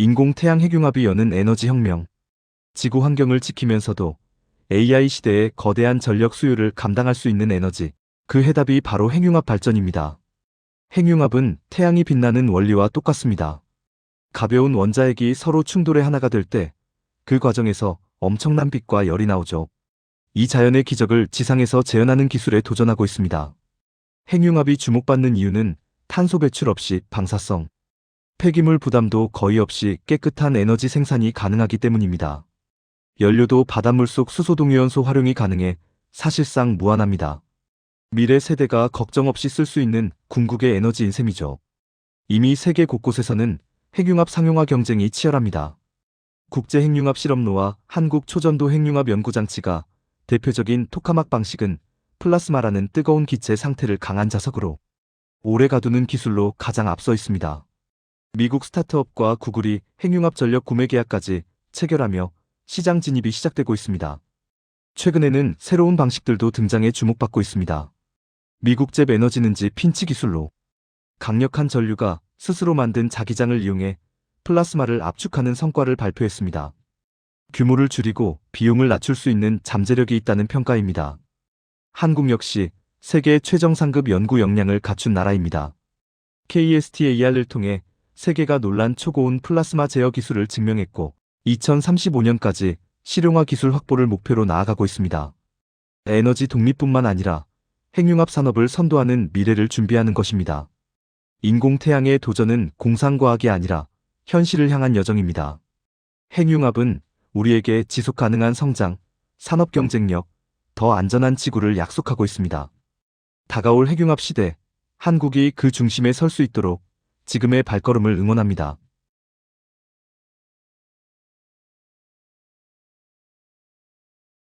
인공 태양 핵융합이 여는 에너지 혁명. 지구 환경을 지키면서도 AI 시대의 거대한 전력 수요를 감당할 수 있는 에너지. 그 해답이 바로 핵융합 발전입니다. 핵융합은 태양이 빛나는 원리와 똑같습니다. 가벼운 원자핵이 서로 충돌의 하나가 될 때 그 과정에서 엄청난 빛과 열이 나오죠. 이 자연의 기적을 지상에서 재현하는 기술에 도전하고 있습니다. 핵융합이 주목받는 이유는 탄소 배출 없이 방사성, 폐기물 부담도 거의 없이 깨끗한 에너지 생산이 가능하기 때문입니다. 연료도 바닷물 속 수소동위원소 활용이 가능해 사실상 무한합니다. 미래 세대가 걱정 없이 쓸 수 있는 궁극의 에너지인 셈이죠. 이미 세계 곳곳에서는 핵융합 상용화 경쟁이 치열합니다. 국제 핵융합 실험로와 한국 초전도 핵융합 연구장치가 대표적인 토카막 방식은 플라스마라는 뜨거운 기체 상태를 강한 자석으로 오래 가두는 기술로 가장 앞서 있습니다. 미국 스타트업과 구글이 핵융합 전력 구매 계약까지 체결하며 시장 진입이 시작되고 있습니다. 최근에는 새로운 방식들도 등장해 주목받고 있습니다. 미국 잽 에너지는지 핀치 기술로 강력한 전류가 스스로 만든 자기장을 이용해 플라스마를 압축하는 성과를 발표했습니다. 규모를 줄이고 비용을 낮출 수 있는 잠재력이 있다는 평가입니다. 한국 역시 세계 최정 상급 연구 역량을 갖춘 나라입니다. KSTAR을 통해 세계가 논란 초고온 플라스마 제어 기술을 증명했고 2035년까지 실용화 기술 확보를 목표로 나아가고 있습니다. 에너지 독립뿐만 아니라 핵융합 산업을 선도하는 미래를 준비하는 것입니다. 인공태양의 도전은 공상과학이 아니라 현실을 향한 여정입니다. 핵융합은 우리에게 지속 가능한 성장, 산업 경쟁력, 더 안전한 지구를 약속하고 있습니다. 다가올 핵융합 시대, 한국이 그 중심에 설 수 있도록 지금의 발걸음을 응원합니다.